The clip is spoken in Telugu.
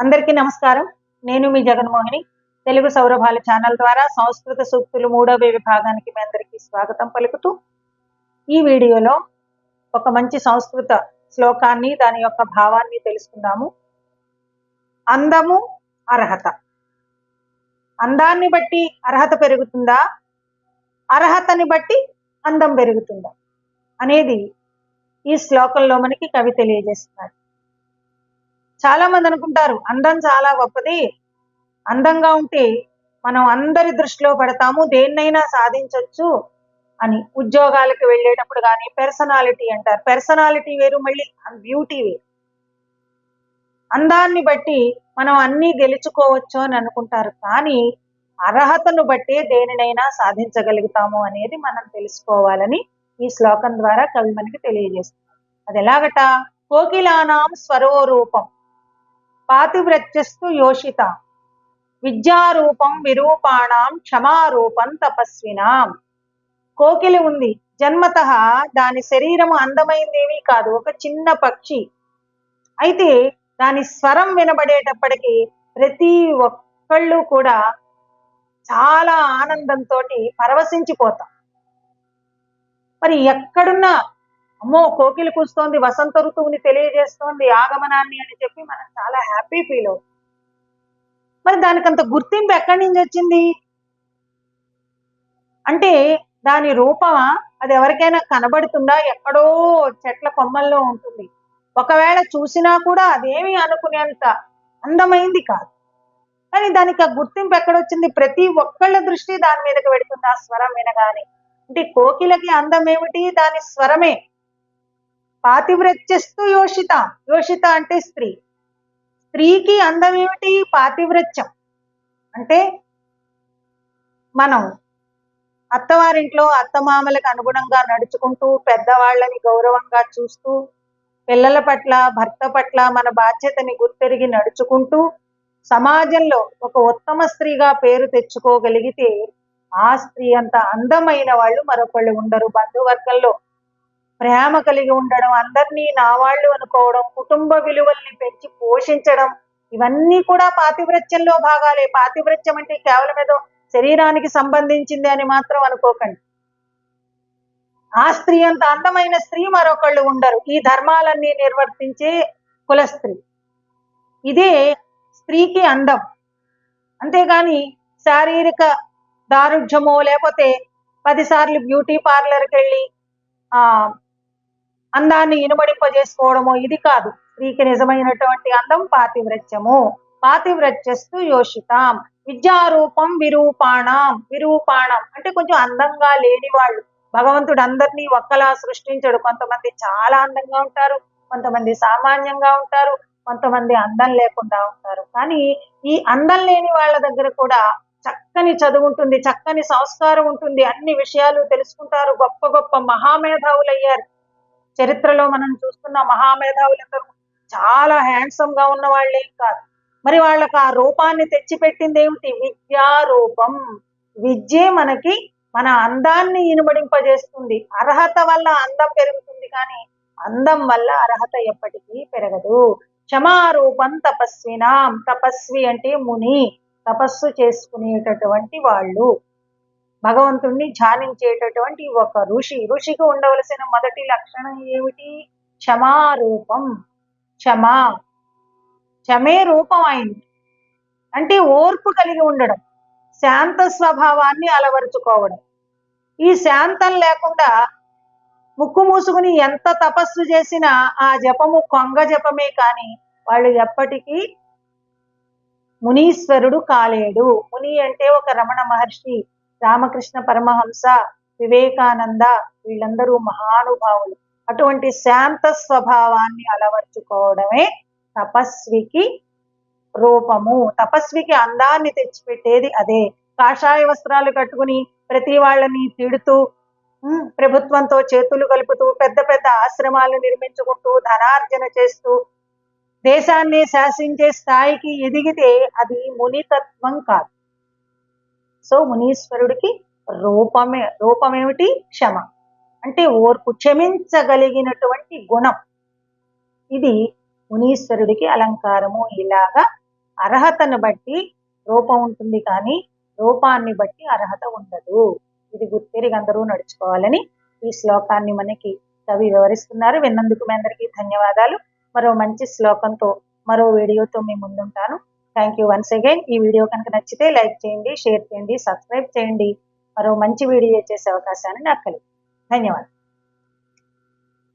అందరికీ నమస్కారం. నేను మీ జగన్మోహిని. తెలుగు సౌరభాల ఛానల్ ద్వారా సంస్కృత సూక్తులు మూడవ విభాగానికి మీ అందరికీ స్వాగతం పలుకుతూ ఈ వీడియోలో ఒక మంచి సంస్కృత శ్లోకాన్ని దాని యొక్క భావాన్ని తెలుసుకుందాము. అందము అర్హత. అందాన్ని బట్టి అర్హత పెరుగుతుందా? అర్హతని బట్టి అందం పెరుగుతుందా? అనేది ఈ శ్లోకంలో మనకి కవి తెలియజేస్తున్నాడు. చాలా మంది అనుకుంటారు అందం చాలా గొప్పది. అందంగా ఉంటే మనం అందరి దృష్టిలో పడతాము దేన్నైనా సాధించవచ్చు అని. ఉద్యోగాలకు వెళ్ళేటప్పుడు కానీ పర్సనాలిటీ అంటారు. పర్సనాలిటీ వేరు మళ్ళీ బ్యూటీ వేరు. అందాన్ని బట్టి మనం అన్నీ గెలుచుకోవచ్చు అని అనుకుంటారు. కానీ అర్హతను బట్టే దేనినైనా సాధించగలుగుతాము అనేది మనం తెలుసుకోవాలని ఈ శ్లోకం ద్వారా కవి మనకి తెలియజేస్తుంది అది ఎలాగట? కోకిలానాం స్వరోరూపం పాతివ్రత్యస్తు యోషిత. విద్యారూపం విరూపాణం క్షమారూపం తపస్వినాం. కోకిలి ఉంది. జన్మత దాని శరీరం అందమైందేమీ కాదు. ఒక చిన్న పక్షి. అయితే దాని స్వరం వినబడేటప్పటికి ప్రతి ఒక్కళ్ళు కూడా చాలా ఆనందంతో పరవశించిపోతాం. మరి ఎక్కడున్నా అమ్మో కోకిలి కూస్తోంది వసంత ఋతువుని తెలియజేస్తోంది ఆగమనాన్ని అని చెప్పి మనం చాలా హ్యాపీ ఫీల్ అవుతాం మరి దానికి అంత గుర్తింపు ఎక్కడి నుంచి వచ్చింది? అంటే దాని రూపమా అది ఎవరికైనా కనబడుతుందా? ఎక్కడో చెట్ల కొమ్మల్లో ఉంటుంది. ఒకవేళ చూసినా కూడా అదేమి అనుకునేంత అందమైంది కాదు. కానీ దానికి ఆ గుర్తింపు ఎక్కడొచ్చింది ప్రతి ఒక్కళ్ళ దృష్టి దాని మీదకి పెడుతుంది ఆ స్వరం వినగానే. అంటే కోకిలకి అందం ఏమిటి? దాని స్వరమే. పాతివ్రత్యస్తు యోషిత. యోషిత అంటే స్త్రీ. స్త్రీకి అందం ఏమిటి? పాతివ్రత్యం. అంటే మనం అత్తవారింట్లో అత్తమామలకు అనుగుణంగా నడుచుకుంటూ పెద్దవాళ్ళని గౌరవంగా చూస్తూ పిల్లల పట్ల భర్త పట్ల మన బాధ్యతని గుర్తెరిగి నడుచుకుంటూ సమాజంలో ఒక ఉత్తమ స్త్రీగా పేరు తెచ్చుకోగలిగితే ఆ స్త్రీ అంత అందమైన వాళ్ళు మరొకళ్ళు ఉండరు. బంధువర్గంలో ప్రేమ కలిగి ఉండడం అందరినీ నా వాళ్ళు అనుకోవడం కుటుంబ విలువల్ని పెంచి పోషించడం ఇవన్నీ కూడా పాతివ్రత్యంలో భాగాలే. పాతివ్రత్యం అంటే కేవలం ఏదో శరీరానికి సంబంధించింది అని మాత్రం అనుకోకండి. ఆ స్త్రీ అంత అందమైన స్త్రీ మరొకళ్ళు ఉండరు. ఈ ధర్మాలన్నీ నిర్వర్తించే కుల స్త్రీ. ఇదే స్త్రీకి అందం. అంతేగాని శారీరక దారుఢ్యమో లేకపోతే పదిసార్లు బ్యూటీ పార్లర్కి వెళ్ళి ఆ అందాన్ని ఇనుమడింపజేసుకోవడము ఇది కాదు. స్త్రీకి నిజమైనటువంటి అందం పాతివ్రత్యము. పాతివ్రత్యస్తు యోషితాం. విద్యారూపం విరూపాణం. విరూపాణం అంటే కొంచెం అందంగా లేని వాళ్ళు భగవంతుడు అందరినీ ఒక్కలా సృష్టించడు. కొంతమంది చాలా అందంగా ఉంటారు. కొంతమంది సామాన్యంగా ఉంటారు. కొంతమంది అందం లేకుండా ఉంటారు. కానీ ఈ అందం లేని వాళ్ళ దగ్గర కూడా చక్కని చదువు ఉంటుంది. చక్కని సంస్కారం ఉంటుంది. అన్ని విషయాలు తెలుసుకుంటారు. గొప్ప గొప్ప మహామేధావులు అయ్యారు చరిత్రలో మనం చూస్తున్న మహామేధావులందరూ చాలా హ్యాండ్సమ్గా ఉన్న వాళ్ళేం కాదు. మరి వాళ్ళకి ఆ రూపాన్ని తెచ్చిపెట్టింది ఏమిటి? విద్యారూపం. విద్యే మనకి మన అందాన్ని ఇనుమడింపజేస్తుంది. అర్హత వల్ల అందం పెరుగుతుంది కానీ అందం వల్ల అర్హత ఎప్పటికీ పెరగదు. క్షమారూపం తపస్వినాం. తపస్వి అంటే ముని. తపస్సు చేసుకునేటటువంటి వాళ్ళు. భగవంతుణ్ణి ధ్యానించేటటువంటి ఒక ఋషి. ఋషికి ఉండవలసిన మొదటి లక్షణం ఏమిటి? క్షమారూపం క్షమా. క్షమే రూపం అయింది. అంటే ఓర్పు కలిగి ఉండడం. శాంత స్వభావాన్ని అలవరుచుకోవడం. ఈ శాంతం లేకుండా ముక్కు మూసుకుని ఎంత తపస్సు చేసినా ఆ జపము కొంగ జపమే కానీ వాళ్ళు ఎప్పటికీ మునీశ్వరుడు కాలేడు. ముని అంటే ఒక రమణ మహర్షి. రామకృష్ణ పరమహంస వివేకానంద వీళ్ళందరూ మహానుభావులు. అటువంటి శాంత స్వభావాన్ని అలవర్చుకోవడమే తపస్వికి రూపము. తపస్వికి అందాన్ని తెచ్చిపెట్టేది అదే. కాషాయ వస్త్రాలు కట్టుకుని ప్రతి వాళ్ళని తిడుతూ ప్రభుత్వంతో చేతులు కలుపుతూ పెద్ద పెద్ద ఆశ్రమాలు నిర్మించుకుంటూ ధనార్జన చేస్తూ దేశాన్ని శాసించే స్థాయికి ఎదిగితే అది మునితత్వం కాదు. సో మునీశ్వరుడికి రూపమే రూపమేమిటి? క్షమ. అంటే ఓర్పు క్షమించగలిగినటువంటి గుణం. ఇది మునీశ్వరుడికి అలంకారము. ఇలాగా అర్హతను బట్టి రూపం ఉంటుంది కానీ రూపాన్ని బట్టి అర్హత ఉండదు. ఇది గుర్తిరిగి అందరూ నడుచుకోవాలని ఈ శ్లోకాన్ని మనకి కవి వివరిస్తున్నారు. విన్నందుకు మీ అందరికీ ధన్యవాదాలు. మరో మంచి శ్లోకంతో మరో వీడియోతో మీ ముందుంటాను. థ్యాంక్ యూ వన్స్ అగైన్ ఈ వీడియో కనుక నచ్చితే లైక్ చేయండి షేర్ చేయండి సబ్స్క్రైబ్ చేయండి. మరో మంచి వీడియో చేసే అవకాశాన్ని నాకు కలిగి ధన్యవాదాలు.